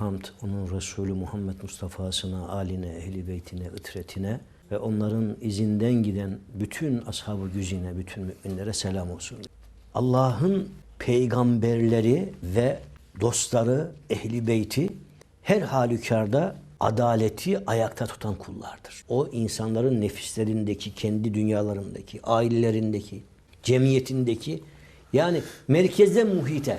hamd onun Resulü Muhammed Mustafa'sına, aline, ehli beytine, ıtretine ve onların izinden giden bütün ashab-ı güzine, bütün müminlere selam olsun. Allah'ın peygamberleri ve dostları, ehli beyti her halükarda adaleti ayakta tutan kullardır. O insanların nefislerindeki, kendi dünyalarındaki, ailelerindeki, cemiyetindeki yani merkezde muhite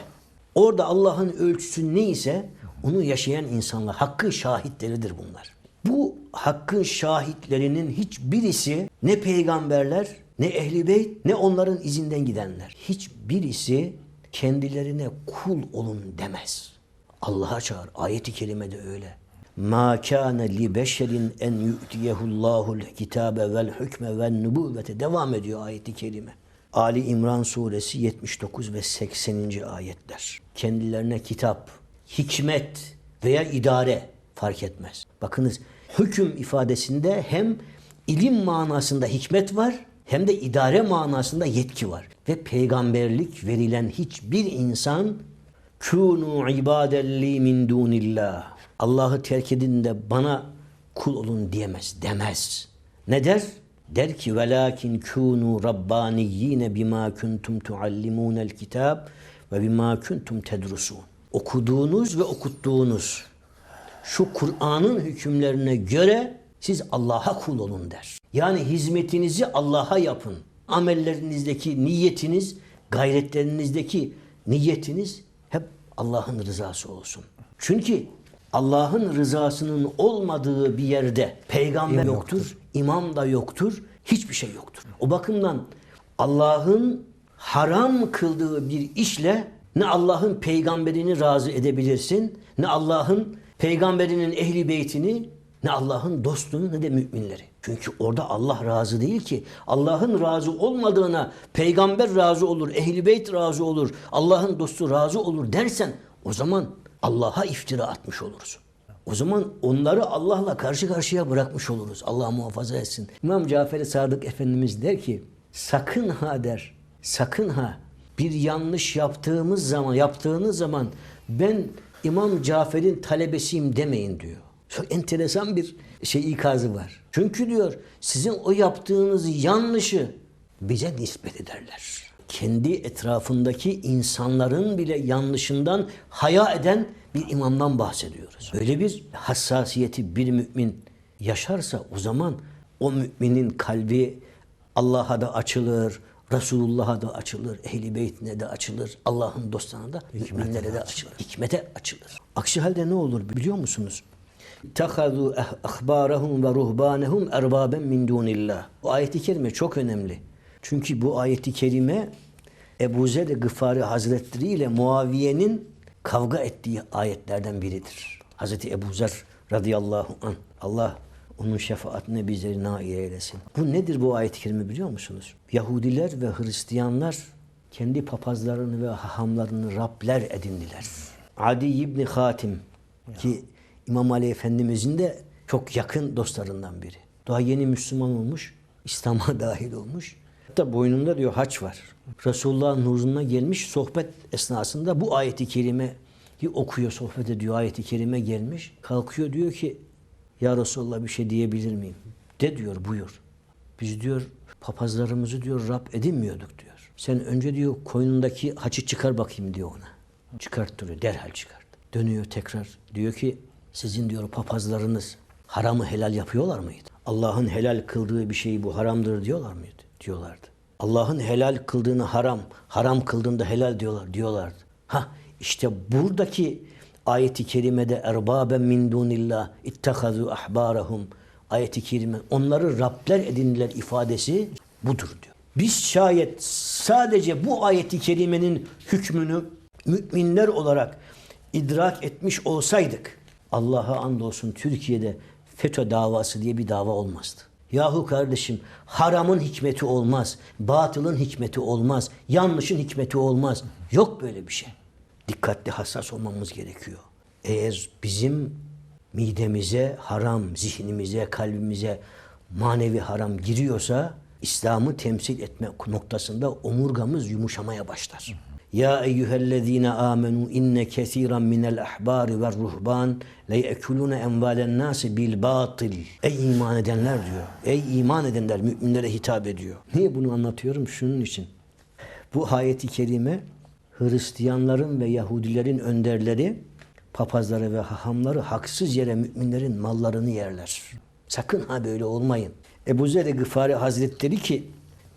orada Allah'ın ölçüsü neyse onu yaşayan insanlar, hakkın şahitleridir bunlar. Bu hakkın şahitlerinin hiçbirisi ne peygamberler, ne ehli beyt, ne onların izinden gidenler. Hiçbirisi kendilerine kul olun demez. Allah'a çağır. Ayet-i kerimede öyle. Ma kana li beşerin en yu'tiyehullahul kitabe vel hükme ven nubuvvete devam ediyor ayeti kerime. Ali İmran suresi 79 ve 80. ayetler. Kendilerine kitap, hikmet veya idare fark etmez. Bakınız hüküm ifadesinde hem ilim manasında hikmet var hem de idare manasında yetki var. Ve peygamberlik verilen hiçbir insan kûnû ibâdelli min dûnillah. Allah'ı terk edin de bana kul olun diyemez, demez. Ne der? Der ki velakin kûnû rabbaniyyîne bimâ kuntum tuallimûnel kitâb ve bimâ kuntum tedrusûn. Okuduğunuz ve okuttuğunuz şu Kur'an'ın hükümlerine göre siz Allah'a kul olun der. Yani hizmetinizi Allah'a yapın. Amellerinizdeki niyetiniz, gayretlerinizdeki niyetiniz hep Allah'ın rızası olsun. Çünkü Allah'ın rızasının olmadığı bir yerde peygamber yoktur, imam da yoktur, hiçbir şey yoktur. O bakımdan Allah'ın haram kıldığı bir işle ne Allah'ın peygamberini razı edebilirsin, ne Allah'ın peygamberinin ehli beytini, ne Allah'ın dostunu ne de müminleri. Çünkü orada Allah razı değil ki. Allah'ın razı olmadığına peygamber razı olur, ehli beyt razı olur, Allah'ın dostu razı olur dersen o zaman Allah'a iftira atmış olursun. O zaman onları Allah'la karşı karşıya bırakmış oluruz. Allah muhafaza etsin. İmam Cafer-i Sadık Efendimiz der ki sakın ha der. Sakın ha bir yanlış yaptığımız zaman yaptığınız zaman ben İmam Cafer'in talebesiyim demeyin diyor. Çok enteresan bir şey ikazı var. Çünkü diyor sizin o yaptığınız yanlışı bize nispet ederler. Kendi etrafındaki insanların bile yanlışından haya eden bir imamdan bahsediyoruz. Böyle bir hassasiyeti bir mümin yaşarsa o zaman o müminin kalbi Allah'a da açılır, Resulullah'a da açılır, Ehl-i Beyt'ine de açılır, Allah'ın dostlarına da, müminlere de açılır. Hikmete açılır. Aksi halde ne olur biliyor musunuz? Tehadu ahbarahum ve ruhbanehum erbaben min dunillah. Bu ayeti kerime çok önemli. Çünkü bu ayeti kerime Ebu Zer Gıfari Hazretleri ile Muaviye'nin kavga ettiği ayetlerden biridir. Hazreti Ebu Zer radıyallahu an. Allah onun şefaatine bizleri nail eylesin. Bu nedir bu ayet-i kerime biliyor musunuz? Yahudiler ve Hristiyanlar kendi papazlarını ve hahamlarını Rabler edindiler. Adi İbni Hatim ki İmam Ali Efendimizin de çok yakın dostlarından biri. Daha yeni Müslüman olmuş, İslam'a dahil olmuş. Hatta boynunda diyor haç var. Resulullah'ın huzuruna gelmiş sohbet esnasında bu ayeti kerime okuyor, sohbet ediyor. Ayeti kerime gelmiş. Kalkıyor diyor ki ya Resulullah bir şey diyebilir miyim? De diyor buyur. Biz diyor papazlarımızı diyor Rab edinmiyorduk diyor. Sen önce diyor koynundaki haçı çıkar bakayım diyor ona. Çıkart diyor derhal çıkart. Dönüyor tekrar diyor ki sizin diyor papazlarınız haramı helal yapıyorlar mıydı? Allah'ın helal kıldığı bir şeyi bu haramdır diyorlar mıydı? Diyorlardı. Allah'ın helal kıldığını haram, haram kıldığında helal diyorlar diyorlardı. Ha işte buradaki ayeti kerimede erbaben min dunillah ittahazu ahbarahum ayeti kerime onları Rabler edindiler ifadesi budur diyor. Biz şayet sadece bu ayeti kerimenin hükmünü müminler olarak idrak etmiş olsaydık Allah'a andolsun Türkiye'de FETÖ davası diye bir dava olmazdı. Yahu kardeşim haramın hikmeti olmaz, batılın hikmeti olmaz, yanlışın hikmeti olmaz. Yok böyle bir şey. Dikkatli hassas olmamız gerekiyor. Eğer bizim midemize haram, zihnimize, kalbimize manevi haram giriyorsa İslam'ı temsil etme noktasında omurgamız yumuşamaya başlar. Ya eyyühellezine amenu inne kesiran minel ahbari ve ruhban le yekulune envalen nasi bil batil. Ey iman edenler diyor. Ey iman edenler müminlere hitap ediyor. Niye bunu anlatıyorum? Şunun için. Bu ayeti kerime Hristiyanların ve Yahudilerin önderleri papazları ve hahamları haksız yere müminlerin mallarını yerler. Sakın ha böyle olmayın. Ebu Zer Gıfari Hazretleri ki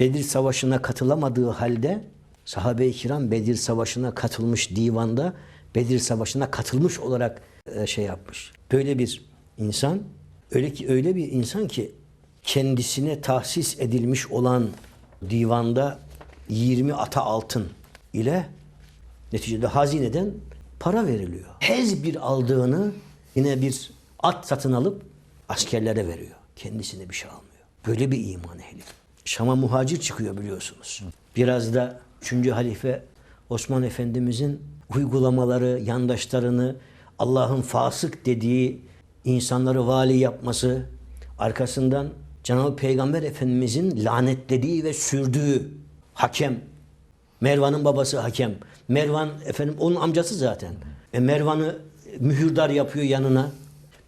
Bedir Savaşı'na katılamadığı halde sahabe-i kiram Bedir Savaşı'na katılmış divanda Bedir Savaşı'na katılmış olarak e, şey yapmış. Böyle bir insan öyle ki öyle bir insan ki kendisine tahsis edilmiş olan divanda 20 ata altın ile neticede hazineden para veriliyor. Hez bir aldığını yine bir at satın alıp askerlere veriyor. Kendisine bir şey almıyor. Böyle bir iman ehli. Şam'a muhacir çıkıyor biliyorsunuz. Biraz da 3. halife Osman Efendimizin uygulamaları, yandaşlarını Allah'ın fasık dediği insanları vali yapması, arkasından Cenab-ı Peygamber Efendimizin lanetlediği ve sürdüğü hakem, Mervan'ın babası hakem. Mervan efendim onun amcası zaten. E, Mervan'ı mühürdar yapıyor yanına.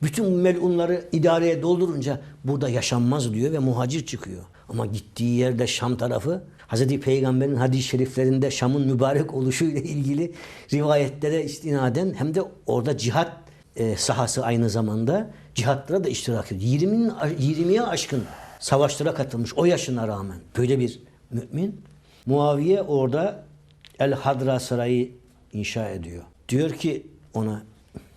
Bütün melunları idareye doldurunca burada yaşanmaz diyor ve muhacir çıkıyor. Ama gittiği yerde Şam tarafı Hz. Peygamber'in hadis-i şeriflerinde Şam'ın mübarek oluşuyla ilgili rivayetlere istinaden hem de orada cihat e, sahası aynı zamanda cihatlara da iştirak ediyor. 20'nin 20'ye aşkın savaşlara katılmış o yaşına rağmen böyle bir mümin Muaviye orada El Hadra Sarayı inşa ediyor. Diyor ki ona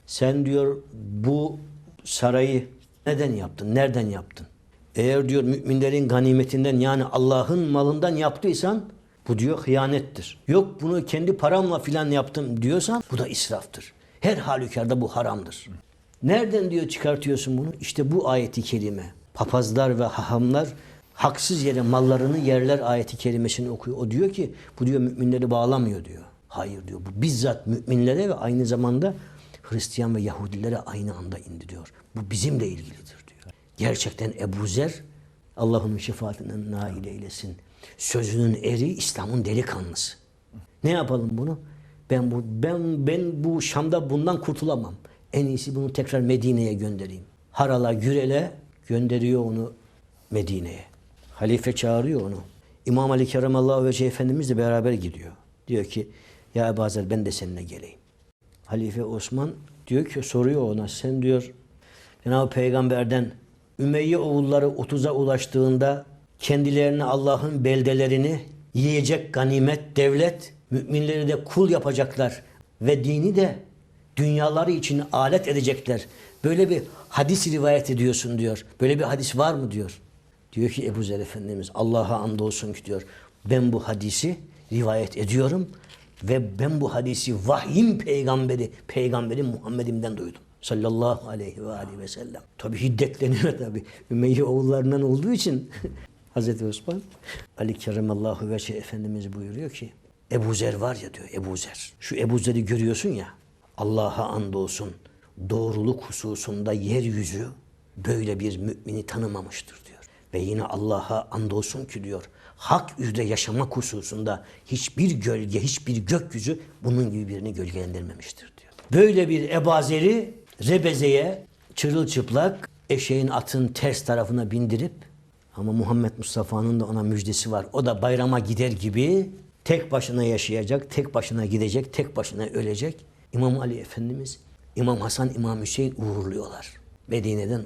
sen diyor bu sarayı neden yaptın? Nereden yaptın? Eğer diyor müminlerin ganimetinden yani Allah'ın malından yaptıysan bu diyor hıyanettir. Yok bunu kendi paramla filan yaptım diyorsan bu da israftır. Her halükarda bu haramdır. Nereden diyor çıkartıyorsun bunu? İşte bu ayeti kerime. Papazlar ve hahamlar haksız yere mallarını yerler ayeti kerimesini okuyor. O diyor ki bu diyor müminleri bağlamıyor diyor. Hayır diyor. Bu bizzat müminlere ve aynı zamanda Hristiyan ve Yahudilere aynı anda indi diyor. Bu bizimle ilgilidir diyor. Gerçekten Ebu Zer Allah'ın şefaatinden nail eylesin. Sözünün eri İslam'ın delikanlısı. Ne yapalım bunu? Ben bu ben ben bu Şam'da bundan kurtulamam. En iyisi bunu tekrar Medine'ye göndereyim. Harala Gürel'e gönderiyor onu Medine'ye. Halife çağırıyor onu. İmam Ali Keremallahu Vece Efendimiz de beraber gidiyor. Diyor ki ya Ebu Zer ben de seninle geleyim. Halife Osman diyor ki soruyor ona sen diyor Cenab-ı Peygamber'den Ümeyye oğulları 30'a ulaştığında kendilerine Allah'ın beldelerini yiyecek ganimet, devlet, müminleri de kul yapacaklar ve dini de dünyaları için alet edecekler. Böyle bir hadis rivayet ediyorsun diyor. Böyle bir hadis var mı diyor. Diyor ki Ebu Zer Efendimiz Allah'a andolsun ki diyor ben bu hadisi rivayet ediyorum ve ben bu hadisi vahyin peygamberi, peygamberin Muhammed'imden duydum. Sallallahu aleyhi ve aleyhi ve sellem. Tabi hiddetleniyor tabi. Ümeyye oğullarından olduğu için Hazreti Osman Ali Keremallahu Veçhe Efendimiz buyuruyor ki Ebu Zer var ya diyor Ebu Zer. Şu Ebu Zer'i görüyorsun ya Allah'a andolsun doğruluk hususunda yeryüzü böyle bir mümini tanımamıştır. Ve yine Allah'a andolsun ki diyor hak üzere yaşamak hususunda hiçbir gölge, hiçbir gökyüzü bunun gibi birini gölgelendirmemiştir diyor. Böyle bir ebazeri Rebeze'ye çırılçıplak eşeğin atın ters tarafına bindirip ama Muhammed Mustafa'nın da ona müjdesi var. O da bayrama gider gibi tek başına yaşayacak, tek başına gidecek, tek başına ölecek. İmam Ali Efendimiz, İmam Hasan, İmam Hüseyin uğurluyorlar. Medine'den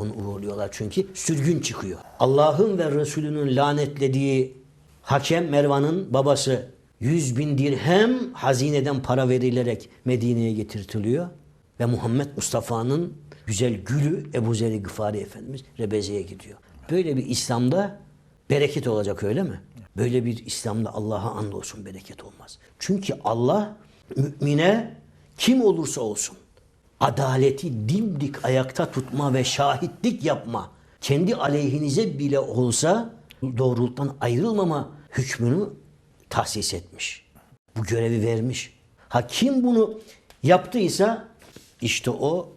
onu uğurluyorlar çünkü sürgün çıkıyor. Allah'ın ve Resulünün lanetlediği hakem Mervan'ın babası 100 bin dirhem hazineden para verilerek Medine'ye getirtiliyor. Ve Muhammed Mustafa'nın güzel gülü Ebu Zer-i Gıfari Efendimiz Rebeze'ye gidiyor. Böyle bir İslam'da bereket olacak öyle mi? Böyle bir İslam'da Allah'a andolsun bereket olmaz. Çünkü Allah mümine kim olursa olsun adaleti dimdik ayakta tutma ve şahitlik yapma, kendi aleyhinize bile olsa doğruluktan ayrılmama hükmünü tahsis etmiş. Bu görevi vermiş. Ha kim bunu yaptıysa işte o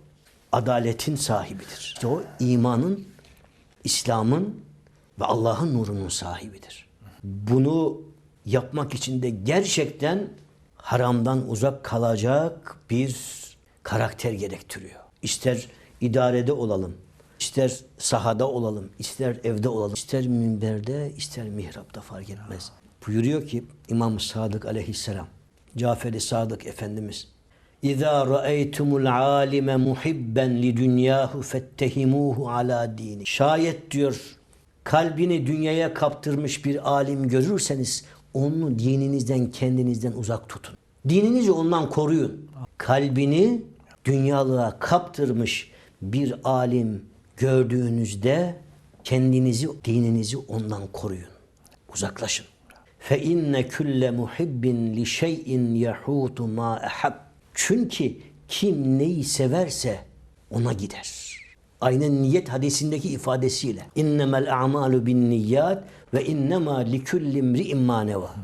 adaletin sahibidir. İşte o imanın, İslam'ın ve Allah'ın nurunun sahibidir. Bunu yapmak için de gerçekten haramdan uzak kalacak bir karakter gerektiriyor. İster idarede olalım, ister sahada olalım, ister evde olalım, ister minberde, ister mihrapta fark etmez. Buyuruyor ki İmam Sadık aleyhisselam, Cafer-i Sadık Efendimiz, İza ra'eytumul alime muhibben li dünyahu fettehimuhu ala dini. Şayet diyor kalbini dünyaya kaptırmış bir alim görürseniz onu dininizden kendinizden uzak tutun. Dininizi ondan koruyun. Kalbini dünyalığa kaptırmış bir alim gördüğünüzde kendinizi, dininizi ondan koruyun. Uzaklaşın. Fe inne külle muhibbin li şeyin yahutu ma ehab. Çünkü kim neyi severse ona gider. Aynen niyet hadisindeki ifadesiyle. İnnemel a'malu bin niyyat ve innema li kulli imri'in ma neva.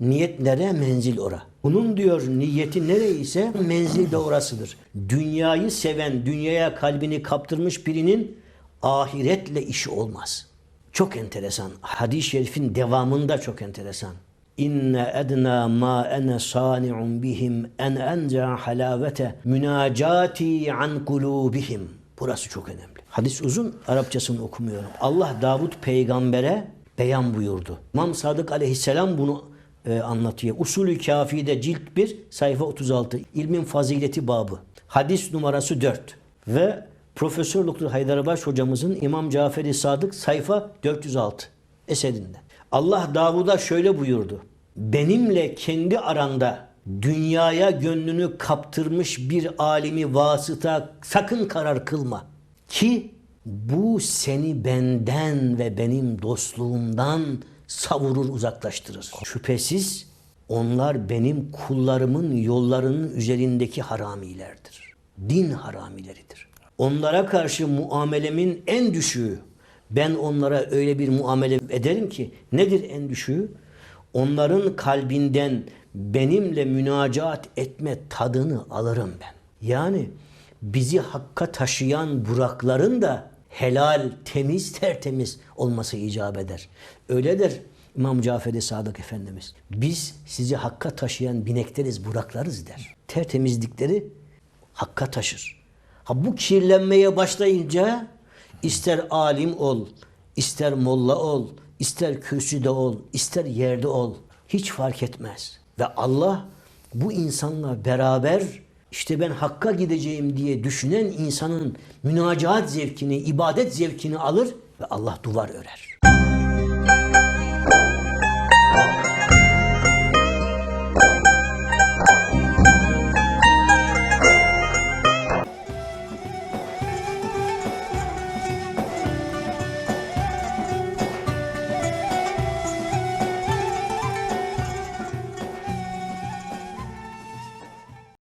Niyet nereye? Menzil ora. Bunun diyor niyeti nereyse menzil de orasıdır. Dünyayı seven, dünyaya kalbini kaptırmış birinin ahiretle işi olmaz. Çok enteresan. Hadis-i şerifin devamında çok enteresan. İnne edna ma ene sani'un bihim en enca halavete münacati an kulubihim. Burası çok önemli. Hadis uzun, Arapçasını okumuyorum. Allah Davut peygambere beyan buyurdu. İmam Sadık aleyhisselam bunu e, anlatıyor. Usulü Kafi'de cilt 1 sayfa 36. İlmin fazileti babı. Hadis numarası 4. Ve Profesör Doktor Haydarbaş hocamızın İmam Caferi Sadık sayfa 406 eserinde. Allah Davud'a şöyle buyurdu. Benimle kendi aranda dünyaya gönlünü kaptırmış bir alimi vasıta sakın karar kılma. Ki bu seni benden ve benim dostluğumdan savurur uzaklaştırır. Şüphesiz onlar benim kullarımın yollarının üzerindeki haramilerdir. Din haramileridir. Onlara karşı muamelemin en düşüğü, ben onlara öyle bir muamele ederim ki nedir en düşüğü? Onların kalbinden benimle münacaat etme tadını alırım ben. Yani bizi hakka taşıyan burakların da helal, temiz, tertemiz olması icap eder. Öyledir İmam Cafer-i Sadık Efendimiz. Biz sizi hakka taşıyan binekleriz, buraklarız der. Tertemizlikleri hakka taşır. Ha bu kirlenmeye başlayınca ister alim ol, ister molla ol, ister kürsüde ol, ister yerde ol. Hiç fark etmez. Ve Allah bu insanla beraber işte ben Hakk'a gideceğim diye düşünen insanın münacaat zevkini, ibadet zevkini alır ve Allah duvar örer.